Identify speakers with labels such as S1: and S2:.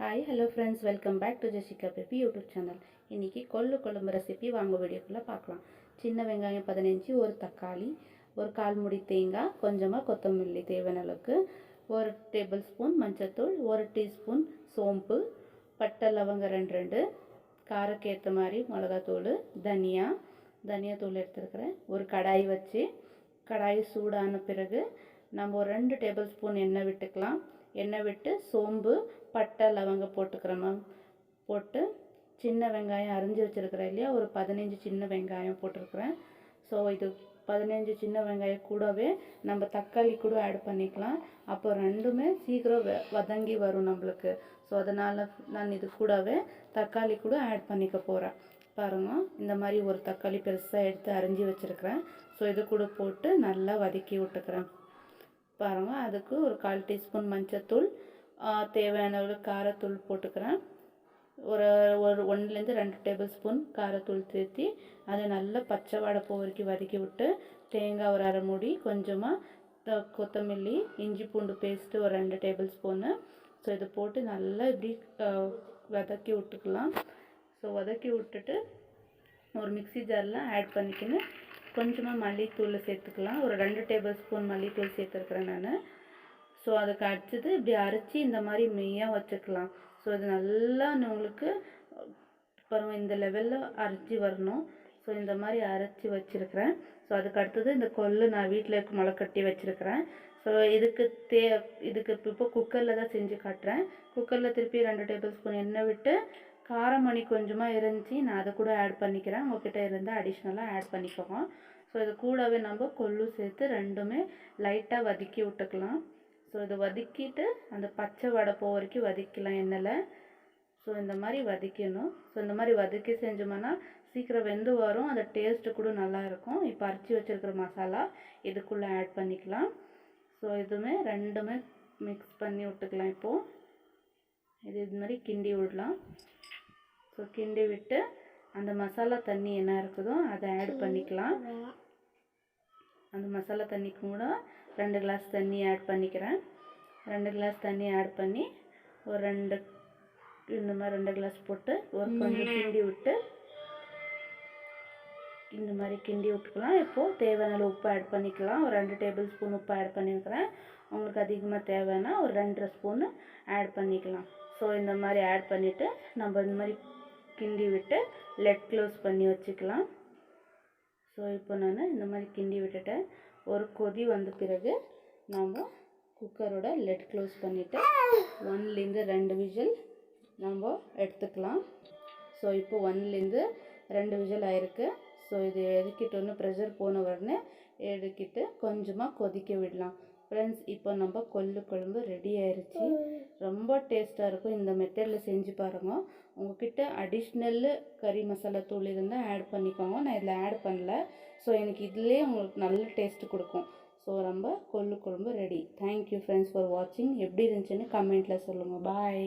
S1: Hi hello friends welcome back to Jessica baby YouTube channel இன்றைக்கி கொள்ளு குழம்பு recipe வாங்க வீடியோக்குள்ளே பார்க்கலாம். சின்ன வெங்காயம் பதினஞ்சு ஒரு தக்காளி ஒரு கால் முடி தேங்காய் கொஞ்சமாக கொத்தமல்லி தேவையான அளவுக்கு ஒரு டேபிள் ஸ்பூன் மஞ்சத்தூள் ஒரு டீஸ்பூன் சோம்பு பட்டை லவங்க ரெண்டு ரெண்டு காரக்கு ஏற்ற மாதிரி மிளகாத்தூள் தனியா தனியாத்தூள் எடுத்துருக்கிறேன். ஒரு கடாய் வச்சு கடாய் சூடான பிறகு நம்ம ஒரு ரெண்டு டேபிள் ஸ்பூன் எண்ணெய் விட்டுக்கலாம். எண்ணெய் விட்டு சோம்பு பட்டை லவங்க போட்டுக்கிறேன் மேம் போட்டு சின்ன வெங்காயம் அரிஞ்சு வச்சுருக்கிறேன் இல்லையா ஒரு பதினஞ்சு சின்ன வெங்காயம் போட்டிருக்கிறேன். ஸோ இது பதினஞ்சு சின்ன வெங்காயம் கூடவே நம்ம தக்காளி கூட ஆட் பண்ணிக்கலாம். அப்போ ரெண்டுமே சீக்கிரம் வ வதங்கி வரும் நம்மளுக்கு. ஸோ அதனால் நான் இது கூடவே தக்காளி கூட ஆட் பண்ணிக்க போகிறேன் பாருங்கள் இந்த மாதிரி ஒரு தக்காளி பெருசாக எடுத்து அரிஞ்சு வச்சுருக்கிறேன். ஸோ இது கூட போட்டு நல்லா வதக்கி விட்டுக்கிறேன். பாருங்கள் அதுக்கு ஒரு கால் டீஸ்பூன் மஞ்சத்தூள் தேவையான அளவு காரத்தூள் போட்டுக்கிறேன். ஒரு ஒரு ஒன்றுலேருந்து ரெண்டு டேபிள் ஸ்பூன் காரத்தூள் சேர்த்தி அதை நல்லா பச்சை வாடை போ வரைக்கும் வதக்கி விட்டு தேங்காய் ஒரு அரை மூடி கொஞ்சமாக கொத்தமல்லி இஞ்சி பூண்டு பேஸ்ட்டு ஒரு ரெண்டு டேபிள் ஸ்பூனு. ஸோ இதை போட்டு நல்லா இப்படி வதக்கி விட்டுக்கலாம். ஸோ வதக்கி விட்டுட்டு ஒரு மிக்சி ஜாரில் ஆட் பண்ணிக்கின்னு கொஞ்சமாக மல்லித்தூள் சேர்த்துக்கலாம். ஒரு ரெண்டு டேபிள் ஸ்பூன் மல்லித்தூள் சேர்த்துருக்குறேன் நான். ஸோ அதுக்கு அடுத்தது இப்படி அரைச்சி இந்த மாதிரி மெய்யாக வச்சுக்கலாம். ஸோ இது நல்லா உங்களுக்கு பாருங்க இந்த லெவலில் அரைச்சி வரணும். ஸோ இந்த மாதிரி அரைச்சி வச்சுருக்கிறேன். ஸோ அதுக்கு அடுத்தது இந்த கொள்ளு நான் வீட்டில் முளை கட்டி வச்சுருக்கிறேன். ஸோ இதுக்கு தே இதுக்கு இப்போ குக்கரில் தான் செஞ்சு காட்டுறேன். குக்கரில் திருப்பி ரெண்டு டேபிள் ஸ்பூன் எண்ணெய் விட்டு காரமணி கொஞ்சமாக இருந்துச்சு நான் அதை கூட ஆட் பண்ணிக்கிறேன். உங்ககிட்ட இருந்தால் அடிஷ்னலாக ஆட் பண்ணிக்கோங்க. ஸோ இது கூடவே நம்ம கொள்ளு சேர்த்து ரெண்டுமே லைட்டாக வதக்கி விட்டுக்கலாம். ஸோ இதை வதக்கிட்டு அந்த பச்சை வடை போக வரைக்கும் வதக்கலாம் எண்ணெயில். ஸோ இந்த மாதிரி வதக்கணும் ஸோ இந்த மாதிரி வதக்கி செஞ்சோம்னா சீக்கிரம் வெந்து வரும். அந்த டேஸ்ட்டு கூட நல்லா இருக்கும். இப்போ அரைச்சி வச்சிருக்கிற மசாலா இதுக்குள்ளே ஆட் பண்ணிக்கலாம். ஸோ இதுவுமே ரெண்டுமே மிக்ஸ் பண்ணி விட்டுக்கலாம் இப்போது இது இது மாதிரி கிண்டி விடலாம். ஸோ கிண்டி விட்டு அந்த மசாலா தண்ணி என்ன இருக்குதோ அதை ஆட் பண்ணிக்கலாம். அந்த மசாலா தண்ணி கூட ரெண்டு கிளாஸ் தண்ணி ஆட் பண்ணிக்கிறேன். ரெண்டு கிளாஸ் தண்ணி ஆட் பண்ணி ஒரு ரெண்டு இந்த மாதிரி ரெண்டு கிளாஸ் போட்டு ஒரு கொஞ்சம் கிண்டி விட்டு இந்த மாதிரி கிண்டி விட்டுக்கலாம். இப்போது தேவையான அளவு உப்பு ஆட் பண்ணிக்கலாம். ஒரு ரெண்டு டேபிள் ஸ்பூன் உப்பு ஆட் பண்ணியிருக்கிறேன் உங்களுக்கு அதிகமாக தேவைன்னா ஒரு ரெண்டரை ஸ்பூனு ஆட் பண்ணிக்கலாம். ஸோ இந்த மாதிரி ஆட் பண்ணிவிட்டு நம்ம இந்த மாதிரி கிண்டி விட்டு லெட் க்ளோஸ் பண்ணி வச்சுக்கலாம். ஸோ இப்போ நான் இந்த மாதிரி கிண்டி விட்டுட்டேன். ஒரு கொதி வந்த பிறகு நாம் குக்கரோட லெட் க்ளோஸ் பண்ணிவிட்டு ஒன்லேருந்து ரெண்டு விஜில் நம்ம எடுத்துக்கலாம். ஸோ இப்போ ஒன்லேருந்து ரெண்டு விஜில் ஆயிருக்கு. ஸோ இது இறக்கிட்டோன்னு ப்ரெஷர் போன உடனே எடுக்கிட்டு கொஞ்சமாக கொதிக்க விடலாம். ஃப்ரெண்ட்ஸ் இப்போ நம்ம கொல்லு குழம்பு ரெடி ஆயிடுச்சு ரொம்ப டேஸ்ட்டாக இருக்கும். இந்த மெத்தடில் செஞ்சு பாருங்கள் உங்ககிட்ட அடிஷ்னல் கறி மசாலா தூள் இருந்தால் ஆட் பண்ணிக்கோங்க. நான் இதில் ஆட் பண்ணல. ஸோ எனக்கு இதுலேயே உங்களுக்கு நல்ல டேஸ்ட்டு கொடுக்கும். ஸோ ரொம்ப கொள்ளு குழம்பு ரெடி தேங்க்யூ ஃப்ரெண்ட்ஸ் ஃபார் வாட்சிங் எப்படி இருந்துச்சுன்னு கமெண்ட்டில் சொல்லுங்கள் பாய்